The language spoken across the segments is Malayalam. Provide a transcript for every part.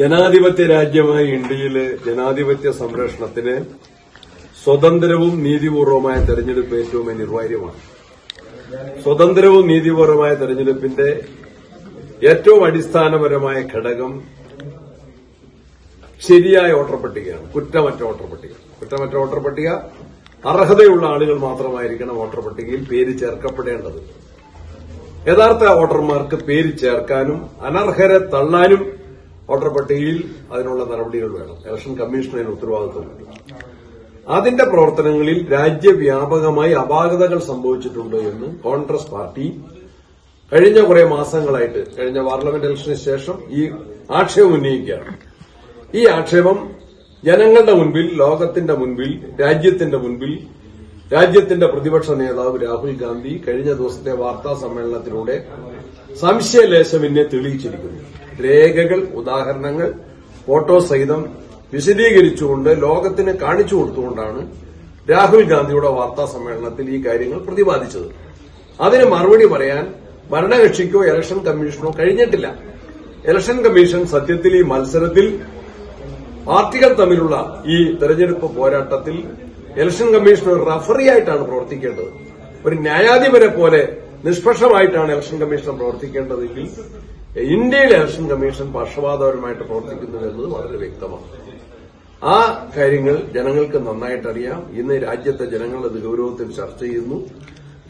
ജനാധിപത്യ രാജ്യമായ ഇന്ത്യയിൽ ജനാധിപത്യ സംരക്ഷണത്തിന് സ്വതന്ത്രവും നീതിപൂർവമായ തെരഞ്ഞെടുപ്പ് ഏറ്റവും അനിവാര്യമാണ്. സ്വതന്ത്രവും നീതിപൂർവമായ തെരഞ്ഞെടുപ്പിന്റെ ഏറ്റവും അടിസ്ഥാനപരമായ ഘടകം ശരിയായ വോട്ടർ പട്ടികയാണ്. കുറ്റമറ്റ വോട്ടർ പട്ടിക. കുറ്റമറ്റ വോട്ടർ പട്ടിക അർഹതയുള്ള ആളുകൾ മാത്രമായിരിക്കണം വോട്ടർ പട്ടികയിൽ പേര് ചേർക്കപ്പെടേണ്ടത്. യഥാർത്ഥ വോട്ടർമാർക്ക് പേര് ചേർക്കാനും അനർഹരെ തള്ളാനും വോട്ടർ പട്ടികയിൽ അതിനുള്ള നടപടികൾ വേണം. ഇലക്ഷൻ കമ്മീഷണറിന് ഉത്തരവാദിത്വമുണ്ട് അതിന്റെ പ്രവർത്തനങ്ങളിൽ രാജ്യവ്യാപകമായി അപാകതകൾ സംഭവിച്ചിട്ടുണ്ട് എന്ന് കോൺഗ്രസ് പാർട്ടി കഴിഞ്ഞ കുറെ മാസങ്ങളായിട്ട് കഴിഞ്ഞ പാർലമെന്റ് ഇലക്ഷന് ശേഷം ഈ ആക്ഷേപം ഉന്നയിക്കുകയാണ്. ഈ ആക്ഷേപം ജനങ്ങളുടെ മുൻപിൽ ലോകത്തിന്റെ മുൻപിൽ രാജ്യത്തിന്റെ മുൻപിൽ രാജ്യത്തിന്റെ പ്രതിപക്ഷ നേതാവ് രാഹുൽ ഗാന്ധി കഴിഞ്ഞ ദിവസത്തെ വാർത്താ സമ്മേളനത്തിലൂടെ സംശയലേശമിനെ തെളിയിച്ചിരിക്കുന്നു. രേഖകൾ ഉദാഹരണങ്ങൾ ഫോട്ടോ സഹിതം വിശദീകരിച്ചുകൊണ്ട് ലോകത്തിന് കാണിച്ചു കൊടുത്തുകൊണ്ടാണ് രാഹുൽ ഗാന്ധിയുടെ വാർത്താ സമ്മേളനത്തിൽ ഈ കാര്യങ്ങൾ പ്രതിപാദിച്ചത്. അതിന് മറുപടി പറയാൻ ഭരണകക്ഷിക്കോ ഇലക്ഷൻ കമ്മീഷനോ കഴിഞ്ഞിട്ടില്ല. ഇലക്ഷൻ കമ്മീഷൻ സത്യത്തിൽ ഈ മത്സരത്തിൽ പാർട്ടികൾ തമ്മിലുള്ള ഈ തെരഞ്ഞെടുപ്പ് പോരാട്ടത്തിൽ ഇലക്ഷൻ കമ്മീഷൻ ഒരു റഫറി ആയിട്ടാണ് പ്രവർത്തിക്കേണ്ടത്. ഒരു ന്യായാധിപരെ പോലെ നിഷ്പക്ഷമായിട്ടാണ് ഇലക്ഷൻ കമ്മീഷൻ പ്രവർത്തിക്കേണ്ടതെങ്കിൽ ഇന്ത്യയിലെ ഇലക്ഷൻ കമ്മീഷൻ പക്ഷപാതപരമായിട്ട് പ്രവർത്തിക്കുന്നു എന്നത് വളരെ വ്യക്തമാണ്. ആ കാര്യങ്ങൾ ജനങ്ങൾക്ക് നന്നായിട്ടറിയാം. ഇന്ന് രാജ്യത്തെ ജനങ്ങൾ അത് ഗൌരവത്തിൽ ചർച്ച ചെയ്യുന്നു.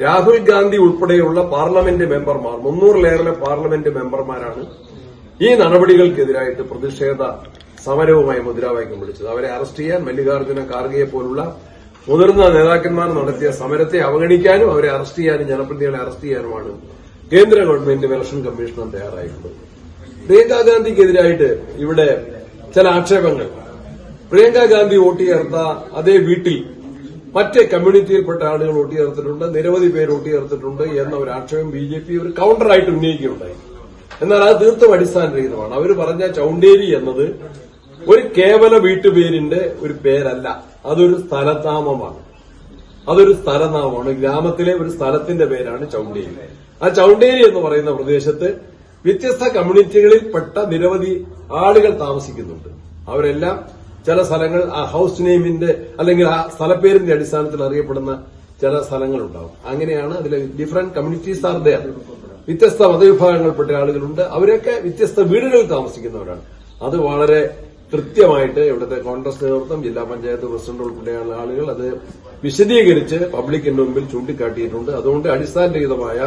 രാഹുൽ ഗാന്ധി ഉൾപ്പെടെയുള്ള പാർലമെന്റ് മെമ്പർമാർ മുന്നൂറിലേറെ പാർലമെന്റ് മെമ്പർമാരാണ് ഈ നടപടികൾക്കെതിരായിട്ട് പ്രതിഷേധ സമരവുമായി മുദ്രാവാക്യം വിളിച്ചത്. അവരെ അറസ്റ്റ് ചെയ്യാൻ മല്ലികാർജുന ഖാർഗെയെ പോലുള്ള മുതിർന്ന നേതാക്കന്മാർ നടത്തിയ സമരത്തെ അവഗണിക്കാനും അവരെ അറസ്റ്റ് ചെയ്യാനും ജനപ്രതിനിധികളെ അറസ്റ്റ് ചെയ്യാനുമാണ് കേന്ദ്ര ഗവൺമെന്റ് ഇലക്ഷൻ കമ്മീഷണർ തയ്യാറായിട്ടുണ്ട്. പ്രിയങ്കാഗാന്ധിക്കെതിരായിട്ട് ഇവിടെ ചില ആക്ഷേപങ്ങൾ. പ്രിയങ്കാഗാന്ധി വോട്ട് ചേർത്ത അതേ വീട്ടിൽ മറ്റ് കമ്മ്യൂണിറ്റിയിൽപ്പെട്ട ആളുകൾ വോട്ട് ചേർത്തിട്ടുണ്ട് നിരവധി പേര് വോട്ട് ചേർത്തിട്ടുണ്ട് എന്ന ഒരു ആക്ഷേപം ബി ജെ പി ഒരു കൌണ്ടറായിട്ട് ഉന്നയിക്കുകയുണ്ടായി. എന്നാൽ അത് തീർത്തും അടിസ്ഥാനരഹിതമാണ്. അവർ പറഞ്ഞ ചൌണ്ടേരി എന്നത് ഒരു കേവല വീട്ടുപേരിന്റെ ഒരു പേരല്ല. അതൊരു സ്ഥലനാമമാണ് അതൊരു സ്ഥലനാമമാണ്. ഗ്രാമത്തിലെ ഒരു സ്ഥലത്തിന്റെ പേരാണ് ചൌണ്ടേരി. ആ ചൌണ്ടേരി എന്ന് പറയുന്ന പ്രദേശത്ത് വ്യത്യസ്ത കമ്മ്യൂണിറ്റികളിൽ പെട്ട നിരവധി ആളുകൾ താമസിക്കുന്നുണ്ട്. അവരെല്ലാം ചില സ്ഥലങ്ങൾ ആ ഹൌസ് നെയിമിന്റെ അല്ലെങ്കിൽ ആ സ്ഥലപ്പേരിന്റെ അടിസ്ഥാനത്തിൽ അറിയപ്പെടുന്ന ചില സ്ഥലങ്ങളുണ്ടാവും. അങ്ങനെയാണ് അതിലെ ഡിഫറെന്റ് കമ്മ്യൂണിറ്റീസ് ആർ ദയർ വ്യത്യസ്ത മതവിഭാഗങ്ങൾപ്പെട്ട ആളുകളുണ്ട്. അവരൊക്കെ വ്യത്യസ്ത വീടുകളിൽ താമസിക്കുന്നവരാണ്. അത് വളരെ കൃത്യമായിട്ട് ഇവിടുത്തെ കോൺഗ്രസ് നേതൃത്വം ജില്ലാ പഞ്ചായത്ത് പ്രസിഡന്റ് ഉൾപ്പെടെയുള്ള ആളുകൾ അത് വിശദീകരിച്ച് പബ്ലിക്കിന്റെ മുമ്പിൽ ചൂണ്ടിക്കാട്ടിയിട്ടുണ്ട്. അതുകൊണ്ട് അടിസ്ഥാനരഹിതമായ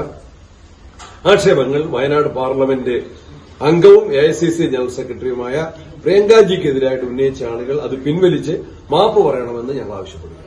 ആക്ഷേപങ്ങൾ വയനാട് പാർലമെന്റ് അംഗവും എ ജനറൽ സെക്രട്ടറിയുമായ പ്രിയങ്കാജിക്കെതിരായിട്ട് ഉന്നയിച്ച ആളുകൾ അത് പിൻവലിച്ച് മാപ്പ് പറയണമെന്ന് ഞങ്ങൾ ആവശ്യപ്പെടുന്നു.